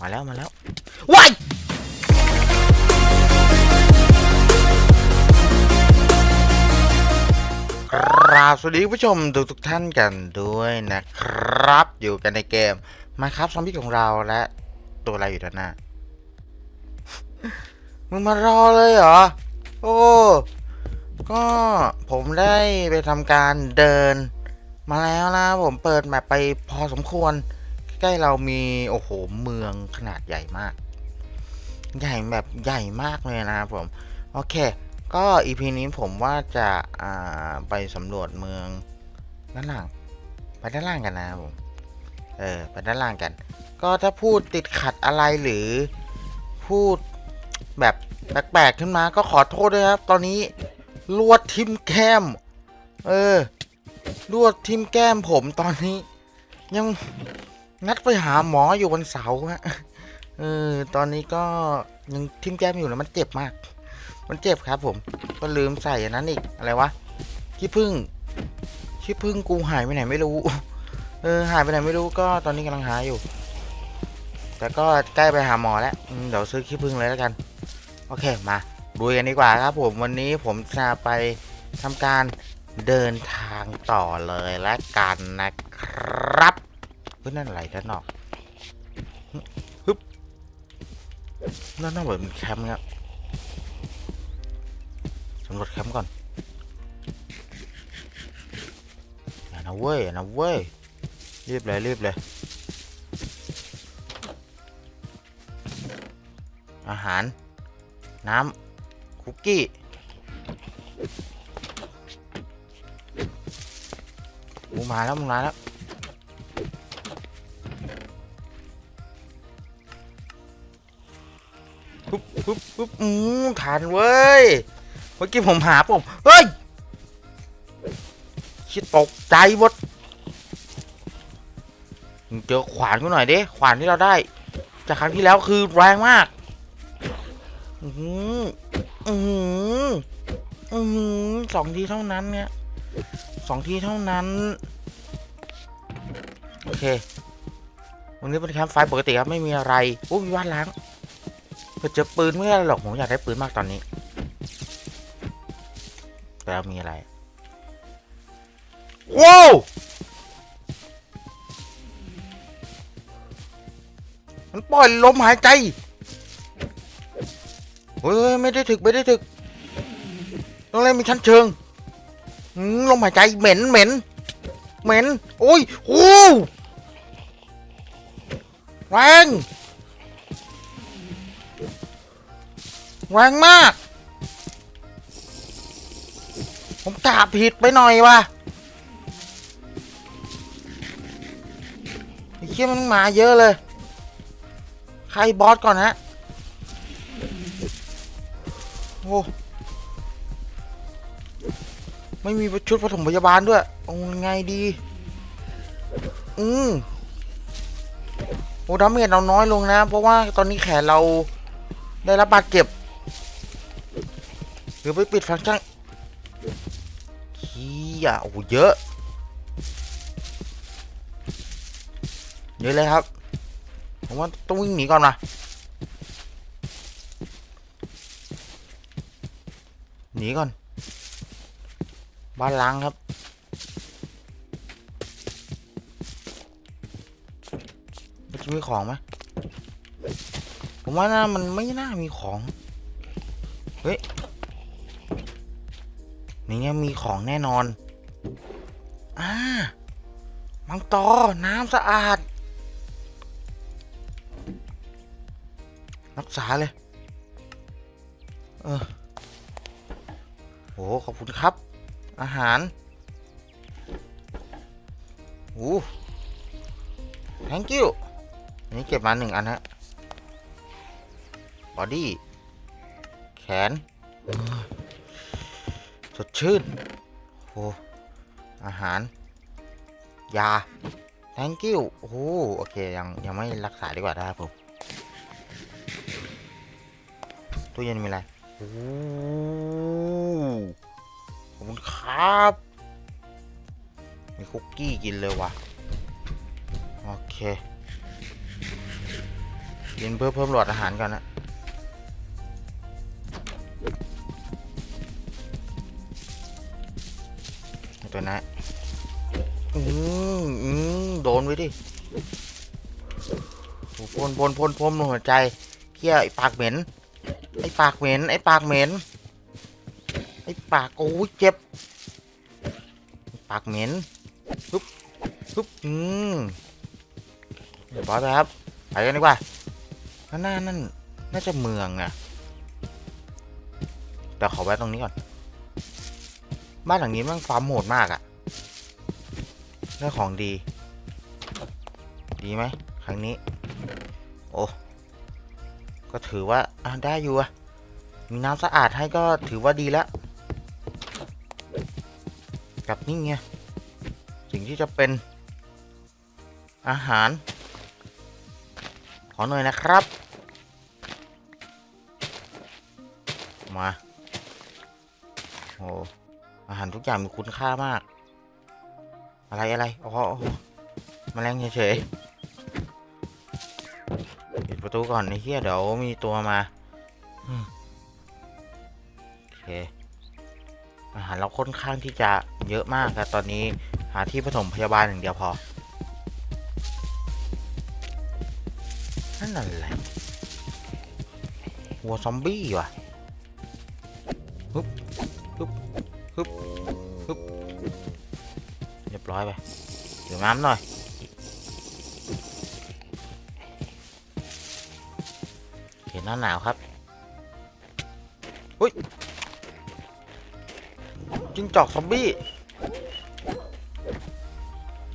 มาแล้วมาแล้วว้ายครับสวัสดีผู้ชมทุกทุกๆท่านกันด้วยนะครับ อยู่กันในเกมมาครับซอมบี้ของเราและตัวอะไรอยู่ด้านหน้า มึงมารอเลยเหรอ โอ้ ก็ผมได้ไปทำการเดิน มาแล้วนะผมเปิดแมปไปพอสมควร ใกล้เรามีโอ้โหเมืองขนาดใหญ่มาก ใหญ่แบบใหญ่มากเลยนะครับผมโอเค ก็อีพีนี้ผมว่าจะอ่าไปสำรวจเมืองด้านล่างไปด้านล่างกันนะผมเออไปด้านล่างกัน ก็ถ้าพูดติดขัดอะไรหรือพูดแบบแปลกๆขึ้นมาก็ขอโทษด้วยครับ ตอนนี้ลวดทิมแก้ม เออลวดทิมแก้มผมตอนนี้ ยัง นัดไปหาหมออยู่วันเสาร์ฮะเออตอนนี้ก็ยังทิมแก้มอยู่แล้วมันเจ็บมาก มันเจ็บครับผม ก็ลืมใส่อันนั้นอีกอะไรวะขี้ผึ้งขี้ผึ้งกูหายไปไหนไม่รู้ เออหายไปไหนไม่รู้ก็ตอนนี้กำลังหาอยู่ แต่ก็ใกล้ไปหาหมอแล้วเดี๋ยวซื้อขี้ผึ้งเลยแล้วกัน โอเคมาดูกันดีกว่าครับผมวันนี้ผมจะไปทำการเดินทางต่อเลยและกันนะครับ เฮ้ยนั่นอะไรด้านนอกฮึบด้านนอกเหมือนแคมป์เนี่ยสำรวจแคมป์ก่อนอย่านะเว้ยอย่านะเว้ยรีบเลยรีบเลยอาหาร น้ำคุกกี้มึงมาแล้วมึงมาแล้ว ปุ๊บปุ๊บอืมทันเว้ย เมื่อกี้ผมหาผมเฮ้ยคิดตกใจหมดเจอขวานกูหน่อยดิขวานที่เราได้ จากครั้งที่แล้วคือแรงมาก อือหืออือหืออือหือสองทีเท่านั้นเนี่ยสองทีเท่านั้น โอเควันนี้เป็นแคมป์ไฟปกติครับ ไม่มีอะไร โอ้ยว่านล้าง เจอปืนไม่ได้หรอกผมอยากได้ปืนมากตอนนี้ แล้วมีอะไรว้าวมันปล่อยลมหายใจเฮ้ยไม่ได้ถึกไม่ได้ถึกต้องเล่นมีชั้นเชิงลมหายใจเหม็นเหม็นเหม็นโอ้ยโอ้แรง แรงมาก ผมกาผิดไปหน่อยว่ะไอ้เชี่ยมันมาเยอะเลย ใครบอสก่อนฮะ โอ้ ไม่มีชุดปฐมพยาบาลด้วยโอ้ไงดี อืมโอ้ดาเมจเราน้อยลงนะ เพราะว่าตอนนี้แขนเราได้รับบาดเจ็บ หรือไปปิดฟังก์ชันขี้อะโอ้เยอะ เยอะเลยครับ ผมว่าต้องวิ่งหนีก่อนนะหนีก่อน บ้านล้างครับมันจะมีของไหมผมว่านะมันไม่น่ามีของ เฮ้ย นี่มีของแน่นอน อ่า มังตอ น้ำสะอาด รักษาเลย เออโอ้ขอบคุณครับ อาหารโอ้ thank you นนี้เก็บมาหนึ่งอันฮะบอดี้ แขน สดชื่นโอ้อาหาร ยา thank you โอ้โอเค ยัง ยังไม่รักษาดีกว่านะครับผม ตู้เย็นมีอะไร โอ้ขอบคุณครับ มีคุกกี้กินเลยว่ะ โอเค กินเพื่อเพิ่มหลอดอาหารก่อนนะ ตัวนะอืมอืมโดนไว้ดิโอ้พ่นพ่นพ่นพ่นหัวใจเฮียไอปากเหม็น ไอปากเหม็น ไอปากเหม็น ไอปากโอ้ยเจ็บ ปากเหม็นปึ๊บปึ๊บอืมเดี๋ยวบอยไปครับ ไปกันดีกว่าข้างหน้านั่น น่าจะเมืองนะแต่ขอแวะตรงนี้ก่อน บ้านหลังนี้มันฟาร์มโหดมากอะได้ของดี ดีไหมครั้งนี้ โอ้ ก็ถือว่าอะได้อยู่อะมีน้ำสะอาดให้ก็ถือว่าดีแล้วกับนี่ไงสิ่งที่จะเป็นอาหาร ขอหน่อยนะครับ มา โอ้ อาหารทุกอย่างมีคุณค่ามาก อะไรอะไรอ๋ออ๋อแมลงเฉยๆปิดประตูก่อนไอ้เหี้ยเดี๋ยวมีตัวมาโอเคอาหารเราค่อนข้างที่จะเยอะมากครับตอนนี้หาที่ผสมพยาบาลอย่างเดียวพอ นั่นอะไรวัวซอมบี้ว่ะ ร้อยไปเดี๋ยวน้ำหน่อยเห็นหน้าหนาวครับ อุ้ยจิ้งจอกซอมบี้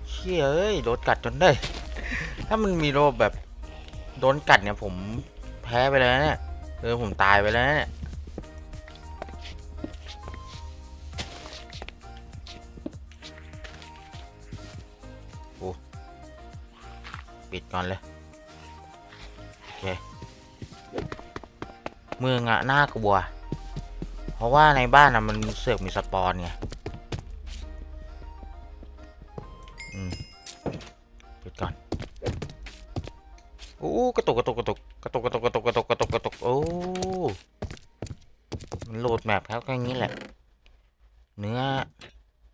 เชี่ยเอ้ยโดนกัดจนได้ ถ้ามันมีโรคแบบ โดนกัดเนี่ยผมแพ้ไปเลยนะเนี่ยเออผมตายไปแล้วนะเนี่ย ก่อนเลย โอเค เมืองอะน่ากลัว เพราะว่าในบ้านอะมันเสือกมีสปอนไงอืมปิดก่อนโอ้กระตุกกระตุกกระตุกกระตุกกระตุกกระตุกกระตุกกระตุกกระตุกโอ้มันโหลดแมปครับก็อย่างนี้แหละ เนื้อ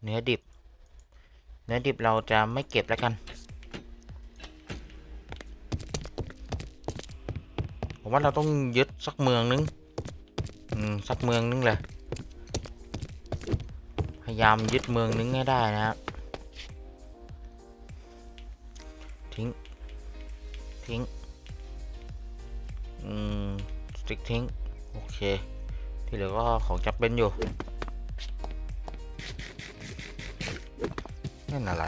เนื้อดิบ เนื้อดิบเราจะไม่เก็บแล้วกัน ผมว่าเราต้องยึดสักเมืองนึง อืม สักเมืองนึงเลยพยายามยึดเมืองนึงให้ได้นะครับ ทิ้ง ทิ้ง อืม สติ๊กทิ้ง โอเค ที่เหลือก็ของจำเป็นอยู่นั่นอะไร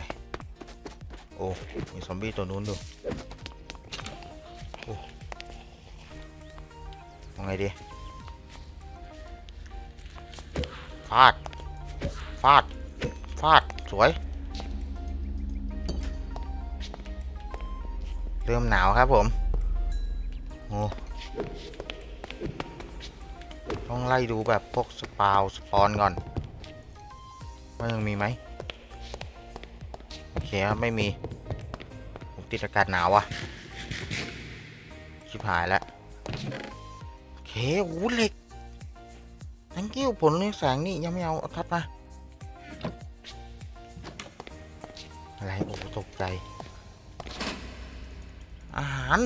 โอ้ มีซอมบี้ตัวนู้นดูโอ้ ไงดีฟาด ฟาด ฟาด สวย เริ่มหนาวครับผม โอ้ต้องไล่ดูแบบพวกสปาวสปอนก่อนว่ายังมีไหมโอเคครับไม่มี ผมติดอากาศหนาวอะ ชิบหายแล้ว เคโอ้เหล็ก thank you ผลเรืองแสงนี่ยังไม่เอาเอาทัดมา อะไรโอ้ตกใจ อาหาร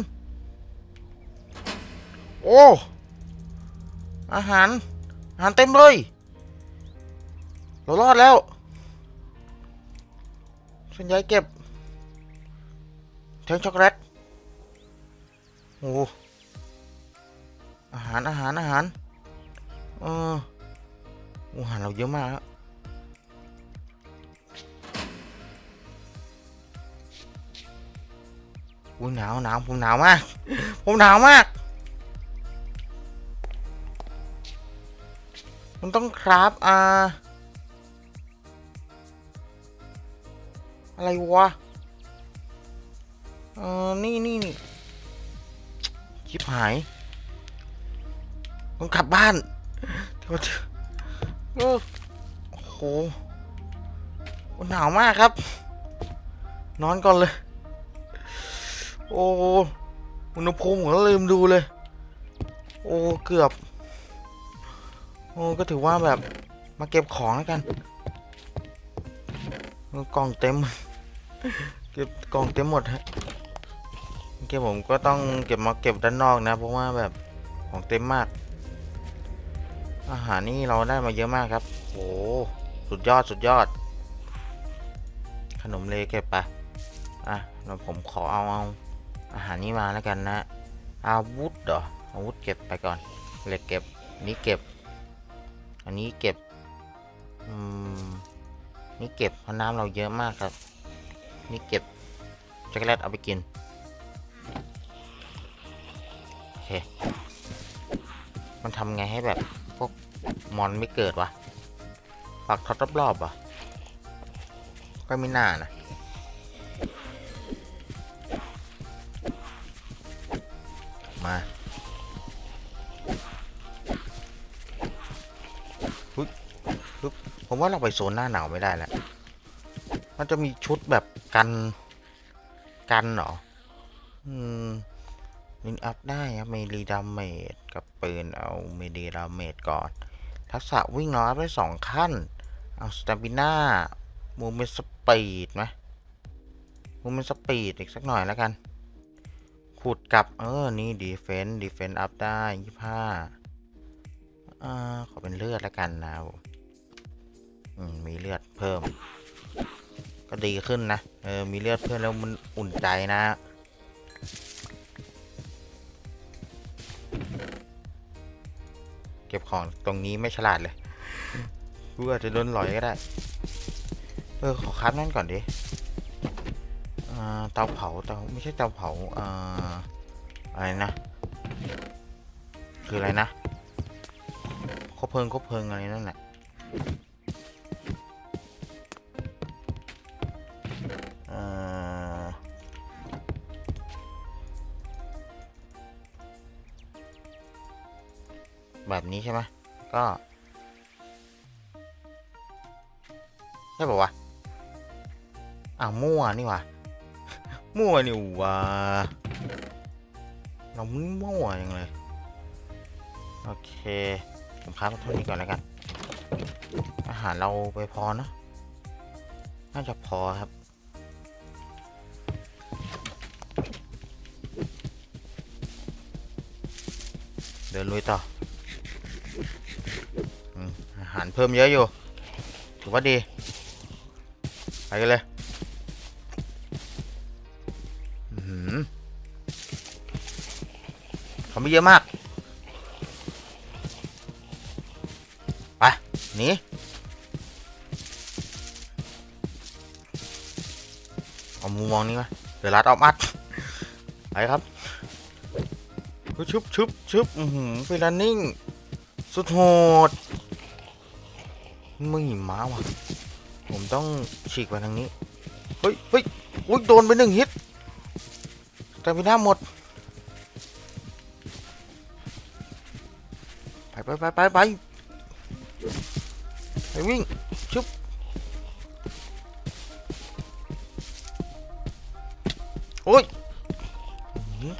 โอ้ อาหาร อาหารเต็มเลย เรารอดแล้วส่วนใหญ่เก็บแทงช็อกโกแลตโอ้ อาหารอาหารอาหารเออโอ้อาหารเราเยอะมากครับอุ้ยหนาวหนาวผมหนาวมาก ผมหนาวมาก มันต้องครับอ่าอะไรวะเออนี่นี่นี่ชิบหาย ต้องกลับบ้านเดี๋ยวเดี๋ยวเออโอ้โหหนาวมากครับ นอนก่อนเลย โอ้อุณหภูมิผมก็ลืมดูเลย โอ้เกือบ โอ้ก็ถือว่าแบบมาเก็บของแล้วกันเออกล่องเต็ม เก็บกล่องเต็มหมดฮะโอเคผมก็ต้องเก็บมาเก็บด้านนอกนะ เพราะว่าแบบของเต็มมาก อาหารนี่เราได้มาเยอะมากครับ โอ้สุดยอดสุดยอด ขนมเลเก็บไปอะเราผมขอเอาเอาอาหารนี้มาแล้วกันนะ อาวุธเหรอ อาวุธเก็บไปก่อน เหล็กเก็บนนี้เก็บ อันนี้เก็บ อืม นี่เก็บเพราะน้ำเราเยอะมากครับ นี่เก็บ ช็อกโกแลตเอาไปกิน โอเค มันทำไงให้แบบ พวกมอนไม่เกิดวะปักท็อตรอบๆวะก็ไม่น่านะมาปึ๊บปึ๊บผมว่าเราไปโซนหน้าหนาวไม่ได้แล้ว มันจะมีชุดแบบกัน กันเหรอ อืม ลินอัพได้ครับมีรีดาเมจกับปืนเอาเมีรีดาเมจก่อน ทักษะวิ่งน้อยไปสองขั้น เอาสตามิน่ามูเมนสปีดไหมมูเมนสปีดอีกสักหน่อยแล้วกัน ขุดกลับ เออ นี่ดีเฟนต์ดีเฟนต์อัพได้ยี่ห้าอ่าขอเป็นเลือดแล้วกันนะอืมมีเลือดเพิ่ม ก็ดีขึ้นนะ เออ มีเลือดเพิ่มแล้วมันอุ่นใจนะ เก็บของตรงนี้ไม่ฉลาดเลยกูอาจจะโดนหลอยก็ได้ เออ ขอคับนั่นก่อนดิอ่าเตาเผาเตาไม่ใช่เตาเผาอ่าอะไรนะ คืออะไรนะคบเพลิงคบเพลิงอะไรนั่นแหละ แบบนี้ใช่ไหมก็ใช่ป่าวะอ้าวมั่วนี่หว่ามั่วนี่ว่าเราไม่มั่วยังเลยโอเคผมค้าเท่านี้ก่อนแล้วกัน อาหารเราไปพอเนอะน่าจะพอครับเดินลุยต่อ หารเพิ่มเยอะอยู่ ถือว่าดี ไปกันเลยเขาไม่เยอะมาก ไปหนีเอามุมมองนี้มาเดี๋ยวรัดออกมัด ไปครับชุบชุบชุบอือหือเวลานิ่ง สุดโหด มึงหิม้าว่ะ ผมต้องฉีกไปทางนี้ เฮ้ยเฮ้ยอุ้ยโดนไปหนึ่งฮิตแต่ไม่ได้หมด ไปไปไปไปไปไปวิ่ง ชุบ โอ้ย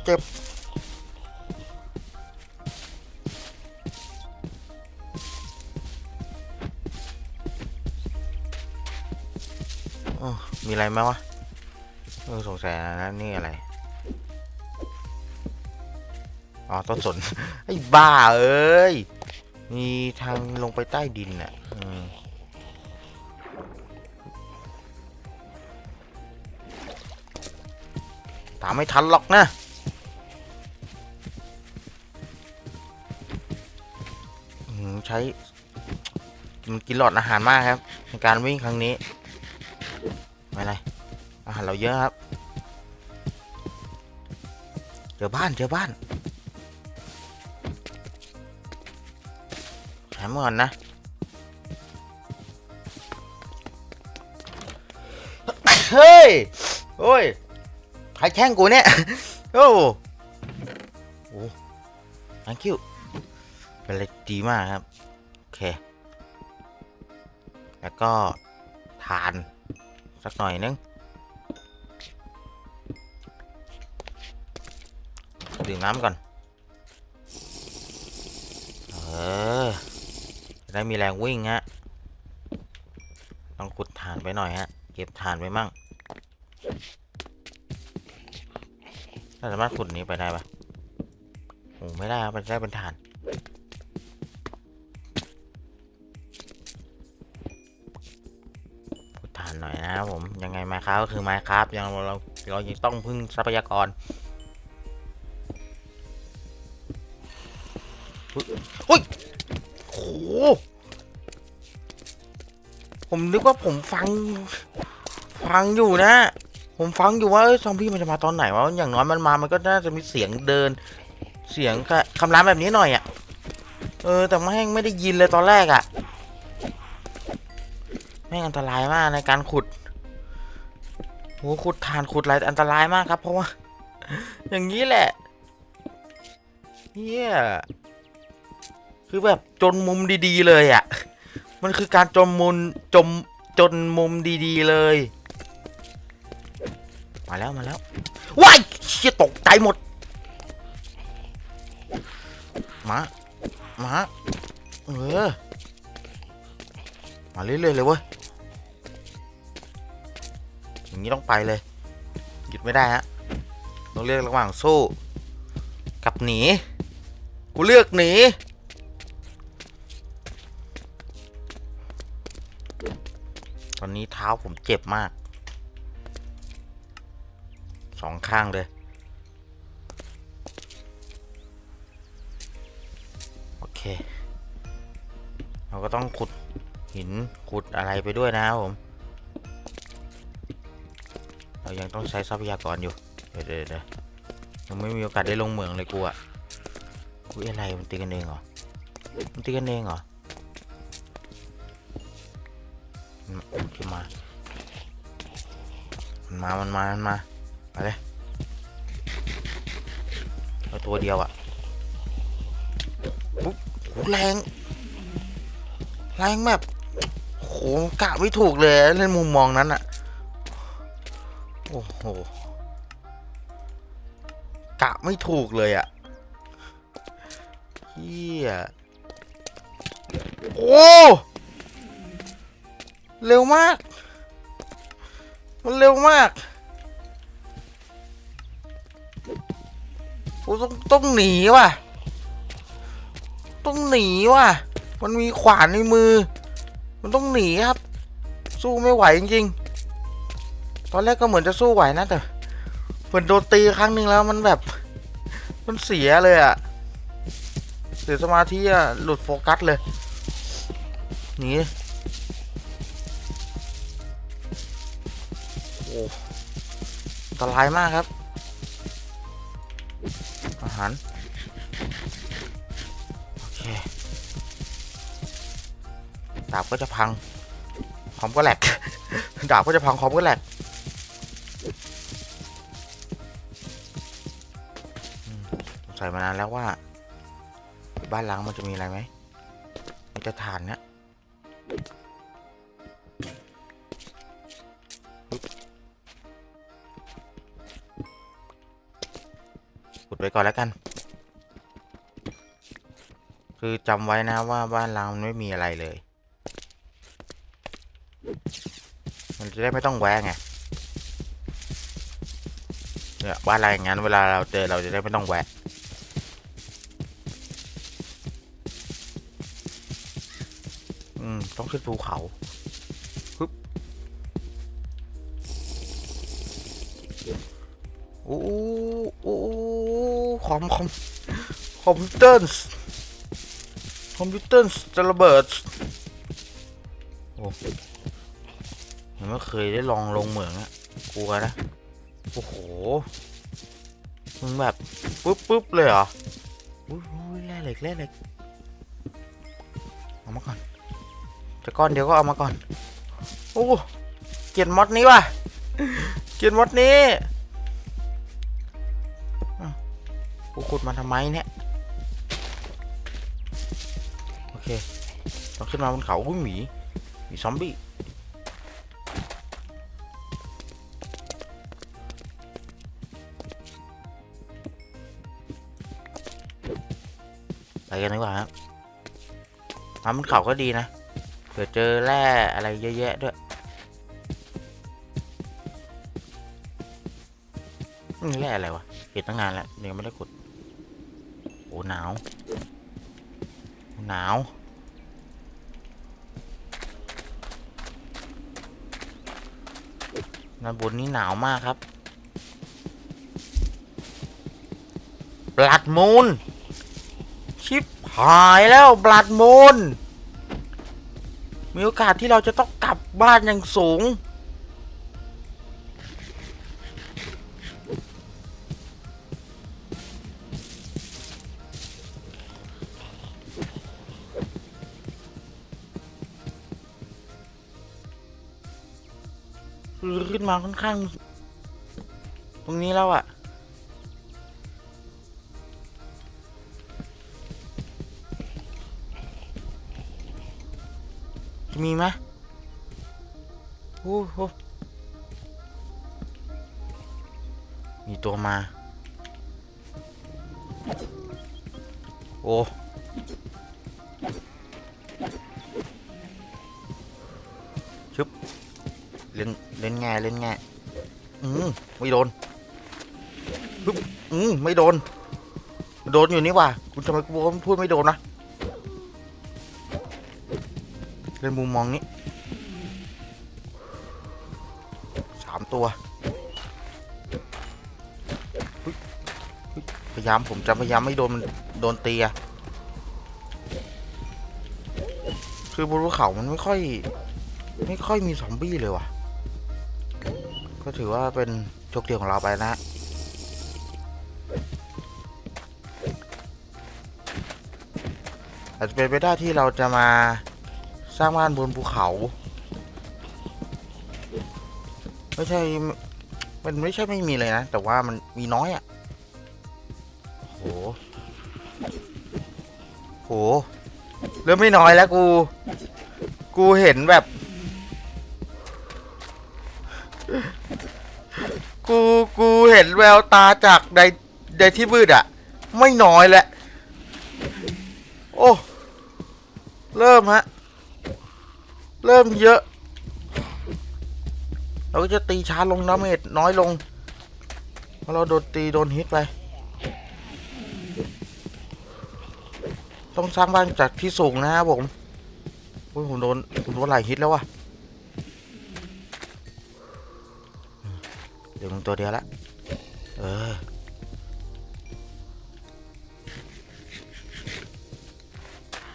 เจ็บ อ้มีอะไรไหมวะเออสงสัยนะนี่อะไร อ๋อ ต้นสน ไอ้บ้าเอ้ย มีทางลงไปใต้ดินน่ะตามไม่ทันหรอกนะ ใช้ มันกินหลอดอาหารมากครับ ในการวิ่งครั้งนี้ ไม่ไรอาหารเราเยอะครับ เจอบ้านเจอบ้านแถมก่อนนะเฮ้ย โอ้ย ใครแช่งกูเนี่ย โอ้โอ้ thank you เป็นอะไรดีมากครับ โอเค แล้วก็ทาน สักหน่อยนึง ดื่มน้ำก่อน เออได้มีแรงวิ่งฮะ ต้องขุดฐานไปหน่อยฮะ เก็บฐานไปมั่งสามารถขุดนี้ไปได้ปะโอ้ไม่ได้ครับมันได้เป็นฐาน ครับก็คือไม้ครับยังเราเราเรายังต้องพึ่งทรัพยากรอุ๊ยอุ้ยโหผมนึกว่าผมฟัง ฟังอยู่นะ ผมฟังอยู่ว่าซอมบี้มันจะมาตอนไหนวะอย่างน้อยมันมามันก็น่าจะมีเสียงเดิน เสียงคำรามแบบนี้หน่อยอะ่ะเออแต่แม่งไม่ได้ยินเลยตอนแรกอะ่ะแม่งอันตรายมากในการขุด โหขุดทานขุดอะไรอันตรายมากครับ เพราะว่า อย่างนี้แหละเฮียคือแบบจนมุมดีๆ เลยอะ่ะ มันคือการจมมุมจมจนมุมดีๆเลย มาแล้วมาแล้วว้ายเชี่ยตกใจหมด มามาเออ มาเรื่อยๆเลยเว้ย นี้ต้องไปเลย หยุดไม่ได้ฮะต้องเลือกระหว่างสู้กับหนี กูเลือกหนีตอนนี้เท้าผมเจ็บมาก สองข้างเลย โอเค เราก็ต้องขุดหินขุดอะไรไปด้วยนะครับผม เรายังต้องใช้ทรัพยากรอยู่ เดี๋ยวเดี๋ยวยังไม่มีโอกาสได้ลงเหมืองเลยกูอะอุ้ยอะไรมันตีกันเองเหรอ มันตีกันเองเหรอมันขึ้นมา มันมา มันมา มันมามาเลยเอาตัวเดียวอะปุ๊บโหแรง แรงแบบโหกะไม่ถูกเลยเล่นมุมมองนั้นอะ อ้โหกะไม่ถูกเลยอะเฮียโอ้เร็วมาก มันเร็วมากโอ้ต้องต้องหนีว่ะ ต้องหนีว่ะ มันมีขวานในมือ มันต้องหนีครับ สู้ไม่ไหวจริงๆ ตอนแรกก็เหมือนจะสู้ไหวนะแต่เหมือนโดนตีครั้งหนึ่งแล้วมันแบบ มันเสียเลยอะเสียสมาธิอะหลุดโฟกัสเลยหนีโอ้อันตรายมากครับ อาหาร โอเค ดาบก็จะพังคอมก็แหลก ดาบก็จะพังคอมก็แหลก มสงสัยมานานแล้วว่า บ้านล้างมันจะมีอะไรไหมมีแต่ฐานเนี่ยขุดไว้ก่อนแล้วกัน คือจำไว้นะว่าบ้านเรามันไม่มีอะไรเลย มันจะได้ไม่ต้องแวะไงเนี่ยบ้านอะไรอย่างนั้นเวลาเราเจอเราจะได้ไม่ต้องแวะ ขึ้นภูเขาปึ๊บโอ้โอ้หคอมคอมคอมพิวเตอร์สคอมพิวเตอร์สจะระเบิดโอ้ยังไม่เคยได้ลองลงเหมืองอะกลัวนะ โอ้โห มึงแบบปุ๊บปุ๊บเลยเหรออุ้ยอุ้ยแร่เหล็กแร่เหล็กเอามาก่อน ก้อนเดี๋ยวก็เอามาก่อน โอ้ เกียดมอดนี้ว่ะ เกียดมอดนี้กูขุดมาทำไมเนี่ย โอเคต้องขึ้นมาบนเขาอุ้ยหมี มีซอมบี้ ไปกันดีกว่าครับน้ำมันเขาก็ดีนะ เผื่อเจอแร่อะไรเยอะแยะด้วยนี่แร่อะไรวะเก็บตั้งนานแล้วยังไม่ได้ขุดโอ้หนาว หนาวด้านบนนี้หนาวมากครับบลัดมูน ชิปหายแล้วบลัดมูน มีโอกาสที่เราจะต้องกลับบ้านอย่างสูง ขึ้นมาค่อนข้าง ตรงนี้แล้วอะ จะมีไหมโอ้โหมีตัวมา โอ้ชึบเล่นเล่นง่ายเล่นง่ายอืมไม่โดนปึ๊บอืมไม่โดน โดนอยู่นี่ว่ะคุณทำไมกูพูดไม่โดนนะ เล่นมุมมองนี้สามตัว พยายามผมจะพยายามไม่โดนมันโดนตีอะคือบนภูเขามันไม่ค่อย ไม่ค่อยมีซอมบี้เลยว่ะ ก็ถือว่าเป็นโชคดีของเราไปนะอาจจะเป็นไปได้ที่เราจะมา สร้างบ้านบนภูเขา ไม่ใช่ มันไม่ใช่ไม่มีเลยนะ แต่ว่ามันมีน้อยอะ่ะโหโหเริ่มไม่น้อยแล้วกู กูเห็นแบบ กูกูเห็นแววตาจากในในที่มืดอะไม่น้อยแล้ว โอ้ เริ่มฮะ เริ่มเยอะ เราก็จะตีช้าลงน้ำเมจน้อยลงเพราะเราโดนตีโดนฮิตไป ต้องสร้างบ้านจากที่สูงนะครับผมโอ้ยผมโดนผมโดนหลายฮิตแล้ววะเดี๋ยวมึงตัวเดียวละเออ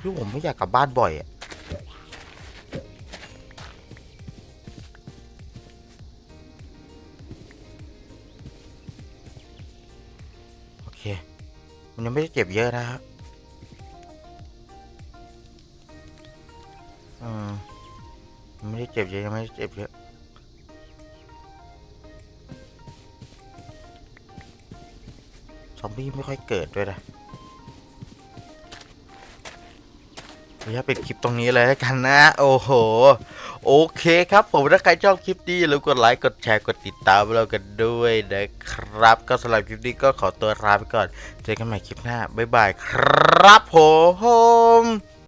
คือผมไม่อยากกลับบ้านบ่อยอะ มันยังไม่ได้เจ็บเยอะนะครับอืมไม่ได้เจ็บเยอะยังไม่ได้เจ็บเยอะซอมบี้ไม่ค่อยเกิดด้วยนะ นุญาตปิดคลิปตรงนี้เลยแล้วกันนะ โอ้โห โอเคครับ ผมถ้าใครชอบคลิปนี้อย่าลืมกดไลค์ กดแชร์ กดติดตามเรากันด้วยนะครับ ก็สำหรับคลิปนี้ก็ขอตัวลาไปก่อน เจอกันใหม่คลิปหน้า บ๊ายบายครับผม